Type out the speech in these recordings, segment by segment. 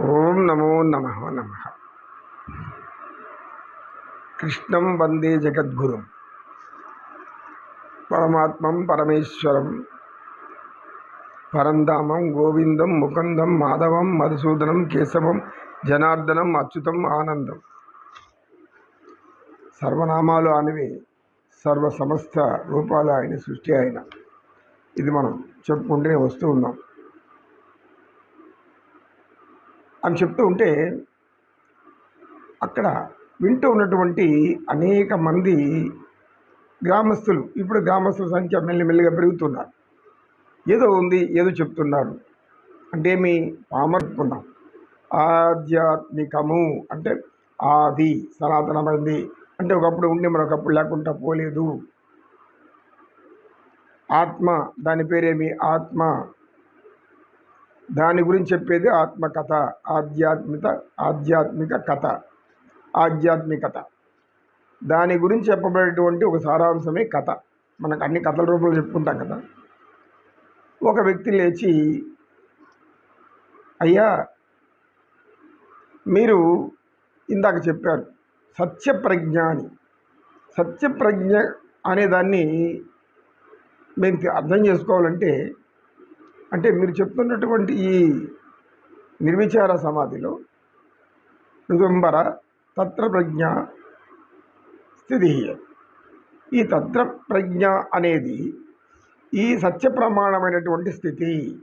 ఓం నమో నమ నమ. కృష్ణం వందే జగద్గురు. పరమాత్మం పరమేశ్వరం. పరంధామం గోవిందం ముకుందం మాధవం మధుసూదనం కేశవం జనార్దనం అచ్యుతం ఆనందం. సర్వనామాలు అనేవి సర్వ సమస్త రూపాలు ఆయన సృష్టి ఆయన. ఇది మనం చెప్పుకుంటూనే వస్తూ ఉన్నాం. అని చెప్తూ ఉంటే అక్కడ వింటూ ఉన్నటువంటి అనేక మంది గ్రామస్తులు ఇప్పుడు గ్రామస్తుల సంఖ్య మెల్లిమెల్లిగా పెరుగుతున్నారు. ఏదో ఉంది ఏదో చెప్తున్నారు. అంటే మీ పామర్పున్నాం ఆధ్యాత్మికము అంటే ఆది సనాతనమైంది అంటే ఒకప్పుడు ఉండి మరొకప్పుడు లేకుండా పోలేదు. ఆత్మ దాని పేరేమి? ఆత్మ. దాని గురించి చెప్పేది ఆత్మకథ ఆధ్యాత్మిక ఆధ్యాత్మిక కథ ఆధ్యాత్మికత. దాని గురించి చెప్పబడేటువంటి ఒక సారాంశమే కథ. మనకు అన్ని కథల రూపంలో చెప్పుకుంటాం కదా. ఒక వ్యక్తి లేచి అయ్యా మీరు ఇందాక చెప్పారు సత్యప్రజ్ఞ అని. సత్యప్రజ్ఞ అనేదాన్ని మేము అర్థం చేసుకోవాలంటే అంటే మీరు చెప్తున్నటువంటి ఈ నిర్విచార సమాధిలో ఋగంబర తత్ర ప్రజ్ఞ స్థితి ఈ తత్ర ప్రజ్ఞ అనేది ఈ సత్య ప్రమాణమైనటువంటి స్థితి.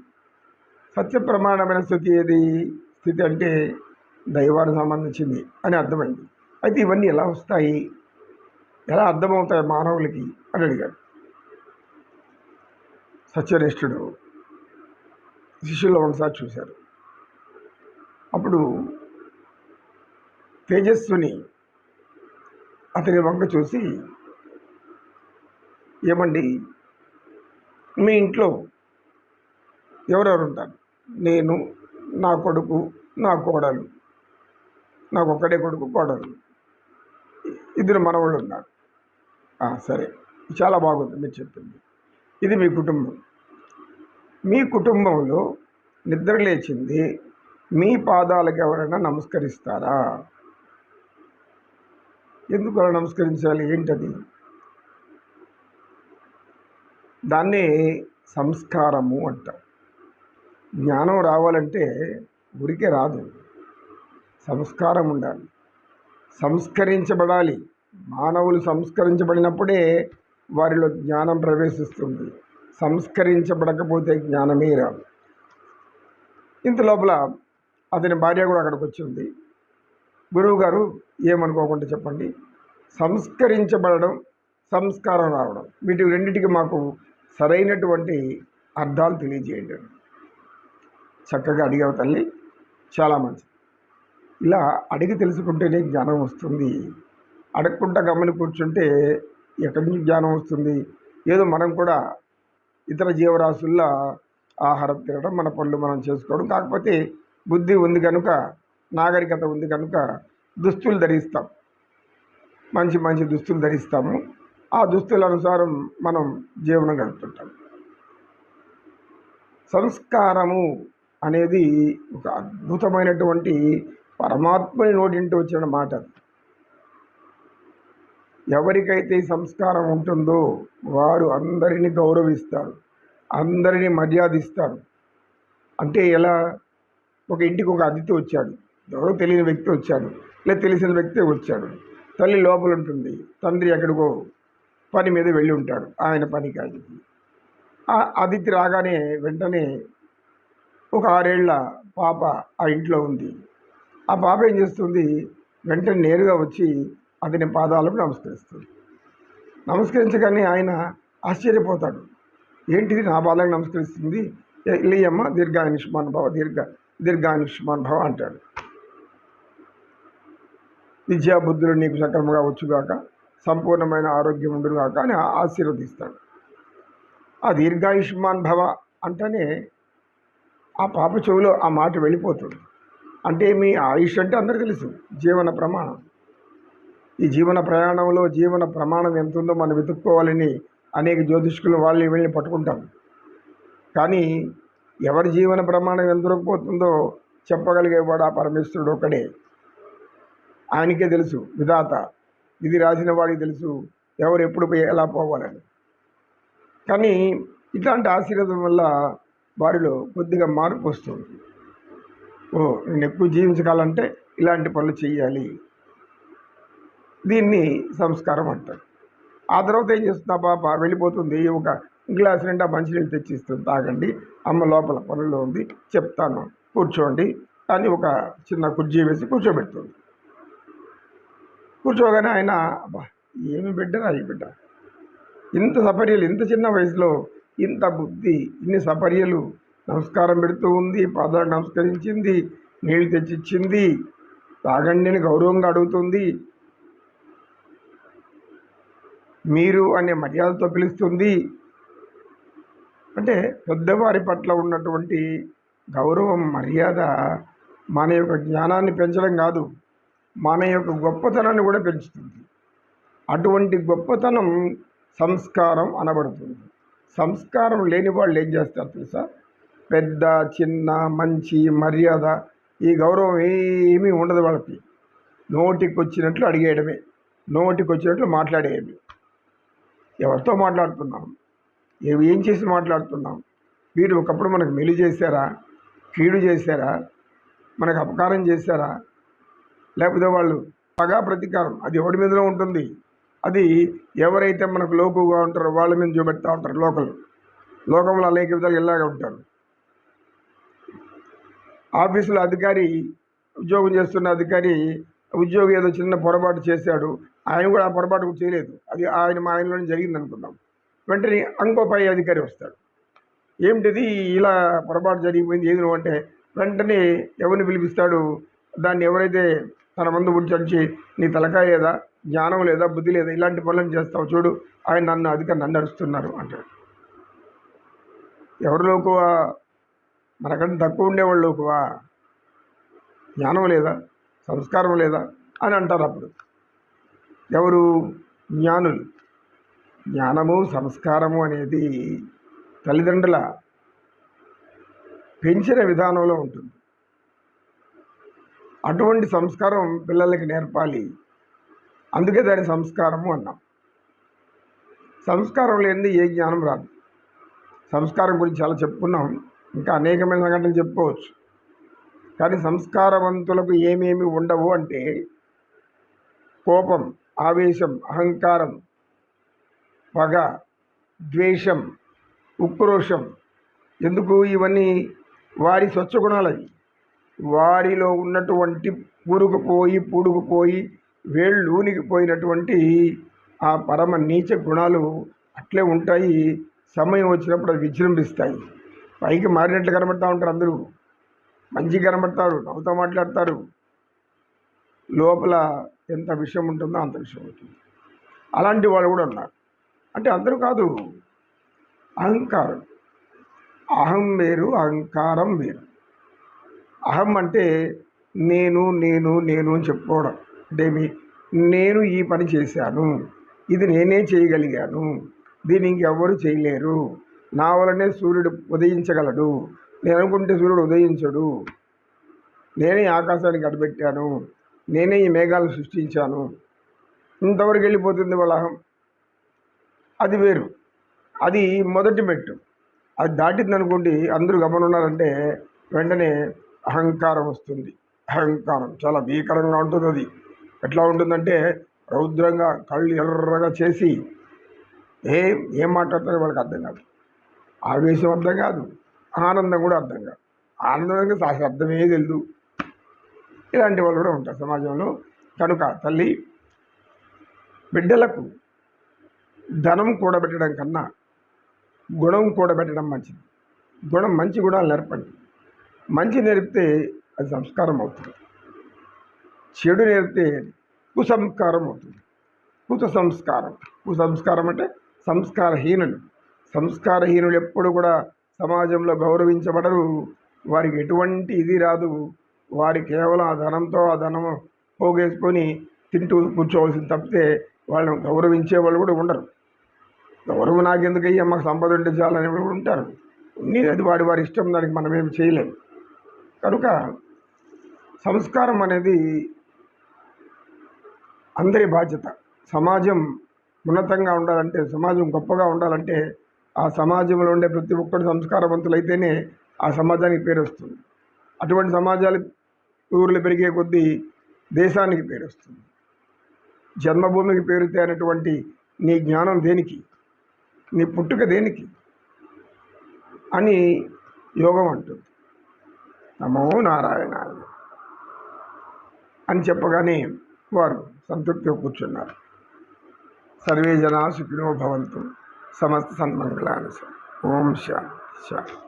సత్య ప్రమాణమైన స్థితి ఏది? స్థితి అంటే దైవానికి సంబంధించింది అని అర్థమైంది. అయితే ఇవన్నీ ఎలా వస్తాయి? ఎలా అర్థమవుతాయి మానవులకి? అని అడిగాడు. సత్యనిష్ఠుడు. శిష్యుల్లో ఒకసారి చూశారు. అప్పుడు తేజస్సుని అతని వంక చూసి ఏమండి మీ ఇంట్లో ఎవరెవరు ఉంటారు? నేను నా కొడుకు నా కోడలు నాకు ఒక్కడే కొడుకు కోడలు ఇద్దరు మనవాళ్ళు ఉన్నారు. సరే చాలా బాగుంది మీరు చెప్పింది. ఇది మీ కుటుంబం. మీ కుటుంబంలో నిద్ర లేచింది మీ పాదాలకు ఎవరైనా నమస్కరిస్తారా? ఎందుకు అలా నమస్కరించాలి? ఏంటది? దాన్నే సంస్కారము అంటారు జ్ఞానం రావాలంటే ఊరికే రాదు. సంస్కారం ఉండాలి. సంస్కరించబడాలి. మానవులు సంస్కరించబడినప్పుడే వారిలో జ్ఞానం ప్రవేశిస్తుంది. సంస్కరించబడకపోతే జ్ఞానమే రాదు ఇంత లోపల అతని భార్య కూడా అక్కడికి వచ్చింది గురువు గారు ఏమనుకోకుండా చెప్పండి. సంస్కరించబడడం సంస్కారం రావడం వీటి రెండింటికి మాకు సరైనటువంటి అర్థాలు తెలియజేయండి. చక్కగా అడిగావు తల్లి. చాలా మంచిది. ఇలా అడిగి తెలుసుకుంటేనే జ్ఞానం వస్తుంది. అడగకుండా గమని కూర్చుంటే ఎక్కడి నుంచి జ్ఞానం వస్తుంది? ఏదో మనం కూడా ఇతర జీవరాశుల్లో ఆహారం తినడం మన పనులు మనం చేసుకోవడం. కాకపోతే బుద్ధి ఉంది కనుక నాగరికత ఉంది కనుక దుస్తులు ధరిస్తాం. మంచి మంచి దుస్తులు ధరిస్తాము. ఆ దుస్తుల అనుసారం మనం జీవనం గడుపుతుంటాం. సంస్కారము అనేది ఒక అద్భుతమైనటువంటి పరమాత్మని నోటింటి వచ్చిన మాట అది. ఎవరికైతే సంస్కారం ఉంటుందో వారు అందరినీ గౌరవిస్తారు అందరినీ మర్యాదిస్తారు. అంటే ఎలా? ఒక ఇంటికి ఒక అతిథి వచ్చాడు ఎవరో తెలియని వ్యక్తి వచ్చాడు లేదా తెలిసిన వ్యక్తి వచ్చాడు. తల్లి లోపల ఉంటుంది తండ్రి ఎక్కడికో పని మీద వెళ్ళి ఉంటాడు ఆయన పని కాదు ఆ అతిథి రాగానే వెంటనే ఒక ఆరేళ్ళ పాప ఆ ఇంట్లో ఉంది. ఆ పాప ఏం చేస్తుంది? వెంటనే నేరుగా వచ్చి అతని పాదాలకు నమస్కరిస్తుంది నమస్కరించగానే ఆయన ఆశ్చర్యపోతాడు. ఏంటిది నా పాదాలకు నమస్కరిస్తుంది? లేయమ్మ దీర్ఘాయుష్మాన్ భవ దీర్ఘ దీర్ఘాయుష్మాన్ భవ అంటాడు. విద్యాబుద్ధులు నీకు సక్రమంగా వచ్చుగాక సంపూర్ణమైన ఆరోగ్యం ఉండుగాక అని ఆశీర్వదిస్తాడు. ఆ దీర్ఘాయుష్మాన్ భవ అంటేనే ఆ పాప చెవిలో ఆ మాట వెళ్ళిపోతుంది. అంటే మీ ఆయుష్ అంటే అందరు తెలుసు జీవన ప్రమాణం. ఈ జీవన ప్రయాణంలో జీవన ప్రమాణం ఎంత ఉందో మనం వెతుక్కోవాలని అనేక జ్యోతిష్కులు వాళ్ళని వెళ్ళి పట్టుకుంటాం కానీ ఎవరి జీవన ప్రమాణం ఎంత దొరకపోతుందో చెప్పగలిగేవాడు ఆ పరమేశ్వరుడు ఒకడే ఆయనకే తెలుసు విధాత. ఇది రాసిన వాడికి తెలుసు ఎవరు ఎప్పుడు ఎలా పోవాలని. కానీ ఇట్లాంటి ఆశీర్వాదం వల్ల వారిలో కొద్దిగా మార్పు వస్తుంది. ఓ నేను ఎక్కువ జీవించగలంటే ఇలాంటి పనులు చేయాలి దీన్ని సంస్కారం అంటారు. ఆ తర్వాత ఏం చేస్తుందా? పాప వెళ్ళిపోతుంది. ఒక గ్లాస్ నిండా మంచినీళ్ళు తెచ్చిస్తుంది. తాగండి. అమ్మ లోపల పనుల్లో ఉంది. చెప్తాను. కూర్చోండి. అని ఒక చిన్న కుర్చీ వేసి కూర్చోబెడుతుంది. కూర్చోగానే ఆయన అబ్బా ఏమి బిడ్డరా ఈ బిడ్డ? ఇంత సపర్యలు ఇంత చిన్న వయసులో ఇంత బుద్ధి ఇన్ని సపర్యలు నమస్కారం పెడుతూ ఉంది పాదాలు నమస్కరించింది నీళ్ళు తెచ్చిచ్చింది తాగండి అని గౌరవంగా అడుగుతుంది మీరు అనే మర్యాదతో పిలుస్తుంది. అంటే పెద్దవారి పట్ల ఉన్నటువంటి గౌరవం మర్యాద మన యొక్క జ్ఞానాన్ని పెంచడం కాదు మన యొక్క గొప్పతనాన్ని కూడా పెంచుతుంది. అటువంటి గొప్పతనం సంస్కారం అనబడుతుంది. సంస్కారం లేని వాళ్ళు ఏం చేస్తారు తెలుసా? పెద్ద చిన్న మంచి మర్యాద ఈ గౌరవం ఏమీ ఉండదు వాళ్ళకి. నోటికి వచ్చినట్లు అడిగేయడమే. నోటికి వచ్చినట్లు మాట్లాడేయడమే. ఎవరితో మాట్లాడుతున్నాం? ఏవి ఏం చేసి మాట్లాడుతున్నాం? వీరు ఒకప్పుడు మనకు మెలి చేశారా? కీడు చేశారా? మనకు అపకారం చేశారా? లేకపోతే వాళ్ళు పగా ప్రతీకారం అది ఎవరి మీదలో ఉంటుంది. అది ఎవరైతే మనకు లోకుగా ఉంటారో వాళ్ళ మీద చూపెడతా ఉంటారు లోకల్. లోకంలో అనేక విధాలు ఇలాగే ఉంటారు. ఆఫీసులో అధికారి ఉద్యోగం చేస్తున్న అధికారి ఉద్యోగి ఏదో చిన్న పొరపాటు చేశాడు ఆయన కూడా ఆ పొరపాటు కూడా చేయలేదు. అది ఆయన మా ఆయనలోనే జరిగింది అనుకుందాం. వెంటనే ఇంకో పై అధికారి వస్తాడు. ఏమిటిది? ఇలా పొరపాటు జరిగిపోయింది. ఏది అంటే వెంటనే ఎవరిని పిలిపిస్తాడు? దాన్ని ఎవరైతే తన ముందు ఉంచి నీ తలకాయ లేదా జ్ఞానం లేదా బుద్ధి లేదా ఇలాంటి పనులను చేస్తావు చూడు ఆయన నన్ను అధికారి నన్ను నడుస్తున్నారు అంటాడు. ఎవరిలో లోకువా? మనకంటే తక్కువ ఉండేవాళ్ళు లోకువా? జ్ఞానం లేదా సంస్కారం లేదా అని అంటారు అప్పుడు. ఎవరు? జ్ఞానులు. జ్ఞానము సంస్కారము అనేది తల్లిదండ్రుల పెంచిన విధానంలో ఉంటుంది. అటువంటి సంస్కారం పిల్లలకి నేర్పాలి. అందుకే దాని సంస్కారము అన్నాం. సంస్కారం లేనిది ఏ జ్ఞానం రాదు. సంస్కారం గురించి చాలా చెప్పుకున్నాం. ఇంకా అనేకమైన సంఘటనలు చెప్పుకోవచ్చు. కానీ సంస్కారవంతులకు ఏమేమి ఉండవు అంటే కోపం ఆవేశం అహంకారం పగ ద్వేషం ఉక్రోషం. ఎందుకు ఇవన్నీ? వారి స్వచ్ఛ గుణాలవి వారిలో ఉన్నటువంటి పురుగుపోయి పుడుకుపోయి వేళ్ళూనికి పోయినటువంటి ఆ పరమ నీచ గుణాలు అట్లే ఉంటాయి. సమయం వచ్చినప్పుడు అవి విజృంభిస్తాయి. పైకి మారినట్లు కనబడతా ఉంటారు అందరూ. మంచి కనబడతారు నవ్వుతూ మాట్లాడతారు. లోపల ఎంత విషయం ఉంటుందో అంత విషయం ఉంటుంది అలాంటి వాళ్ళు కూడా ఉన్నారు. అంటే అందరూ కాదు అహంకారం. అహం వేరు అహంకారం వేరు. అహం అంటే నేను నేను నేను అని చెప్పుకోవడం. అంటే మీ నేను ఈ పని చేశాను ఇది నేనే చేయగలిగాను దీన్ని ఇంకెవ్వరు చేయలేరు. నా వలనే సూర్యుడు ఉదయించగలడు. నేను అనుకుంటే సూర్యుడు ఉదయించడు. నేనే ఆకాశానికి అడబెట్టాను నేనే ఈ మేఘాలను సృష్టించాను. ఇంతవరకు వెళ్ళిపోతుంది వాళ్ళ అహం అది వేరు. అది మొదటి మెట్టు. అది దాటింది అనుకోండి అందరూ గమనున్నారంటే వెంటనే అహంకారం వస్తుంది. అహంకారం చాలా భీకరంగా ఉంటుంది అది. ఎట్లా ఉంటుందంటే రౌద్రంగా కళ్ళు ఎర్రగా చేసి ఏం ఏం మాట్లాడతారో వాళ్ళకి అర్థం కాదు. ఆవేశం అర్థం కాదు. ఆనందం కూడా అర్థం కాదు. ఆనందం అసలు అర్థమే తెలియదు ఇలాంటి వాళ్ళు కూడా ఉంటారు సమాజంలో. కనుక తల్లి బిడ్డలకు ధనం కూడబెట్టడం కన్నా గుణం కూడబెట్టడం మంచిది. గుణం మంచి గుణాలు నేర్పండి. మంచి నేర్పితే అది సంస్కారం అవుతుంది. చెడు నేర్పితే కుసంస్కారం అవుతుంది. కుత సంస్కారం. కుసంస్కారం అంటే సంస్కారహీనులు. సంస్కారహీనులు ఎప్పుడు కూడా సమాజంలో గౌరవించబడరు. వారికి ఎటువంటి ఇది రాదు. వారి కేవలం ఆ ధనంతో ఆ ధనం పోగేసుకొని తింటూ కూర్చోవలసింది తప్పితే వాళ్ళని గౌరవించే వాళ్ళు కూడా ఉండరు. గౌరవం నాకెందుకు అయ్యా మాకు సంపద ఉంటే చాలని కూడా ఉంటారు. ఉండేది అది వాడి వారి ఇష్టం దానికి మనం ఏమి చేయలేము కనుక సంస్కారం అనేది అందరి బాధ్యత. సమాజం ఉన్నతంగా ఉండాలంటే సమాజం గొప్పగా ఉండాలంటే ఆ సమాజంలో ఉండే ప్రతి ఒక్కరు సంస్కారవంతులైతేనే ఆ సమాజానికి పేరు వస్తుంది. అటువంటి సమాజాలు ఊర్లు పెరిగే కొద్దీ దేశానికి పేరు వస్తుంది. జన్మభూమికి పేరుతే అనేటువంటి నీ జ్ఞానం దేనికి? నీ పుట్టుక దేనికి? అని యోగం అంటుంది. నమో నారాయణ అని చెప్పగానే వారు సంతృప్తిగా కూర్చున్నారు. సర్వే జనా సుఖినో భవంతు. సమస్త సన్మంగళాను ఓం శాంతి శాంతి.